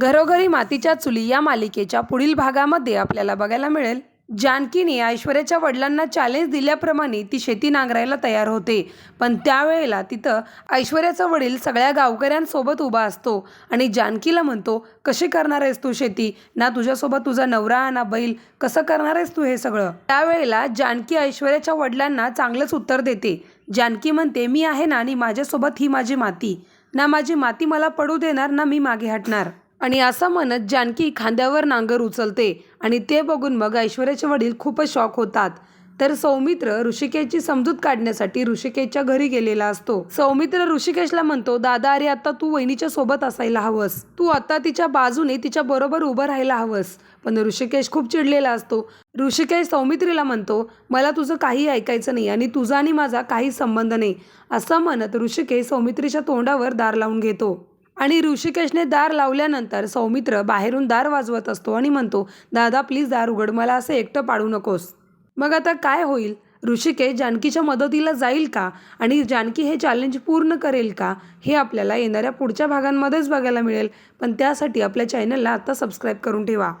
घरोघरी मातीच्या चुली या मालिकेच्या पुढील भागामध्ये आपल्याला बघायला मिळेल. जानकीने ऐश्वर्याच्या वडिलांना चॅलेंज दिल्याप्रमाणे ती शेती नांगरायला तयार होते. पण त्यावेळेला तिथं ऐश्वर्याचा वडील सगळ्या गावकऱ्यांसोबत उभा असतो आणि जानकीला म्हणतो कशी करणार आहेस तू शेती? ना तुझ्यासोबत तुझा नवरा ना बैल. कसं करणार आहेस तू हे सगळं? त्यावेळेला जानकी ऐश्वर्याच्या वडिलांना चांगलंच उत्तर देते. जानकी म्हणते मी आहे ना आणि माझ्यासोबत ही माझी माती. ना माझी माती मला पडू देणार ना मी मागे हटणार. आणि असं म्हणत जानकी खांद्यावर नांगर उचलते आणि ते बघून मग ऐश्वर्याचे वडील खूपच शॉक होतात. तर सौमित्र ऋषिकेशची समजूत काढण्यासाठी ऋषिकेशच्या घरी गेलेला असतो. सौमित्र ऋषिकेशला म्हणतो दादा अरे आता तू वहिनीच्या सोबत असायला हवंस. तू आता तिच्या बाजूने तिच्या बरोबर उभं राहायला हवंस. पण ऋषिकेश खूप चिडलेला असतो. ऋषिकेश सौमित्रीला म्हणतो मला तुझं काही ऐकायचं नाही आणि तुझा आणि माझा काही संबंध नाही. असं म्हणत ऋषिकेश सौमित्रीच्या तोंडावर दार लावून घेतो. आणि ऋषिकेशने दार लावल्यानंतर सौमित्र बाहेरून दार वाजवत असतो आणि म्हणतो दादा प्लीज दार उघड मला असं एकटं पाडू नकोस. मग आता काय होईल? ऋषिकेश जानकीच्या मदतीला जाईल का? आणि जानकी हे चॅलेंज पूर्ण करेल का? हे आपल्याला येणाऱ्या पुढच्या भागांमध्येच बघायला मिळेल. पण त्यासाठी आपल्या चॅनलला आता सबस्क्राईब करून ठेवा.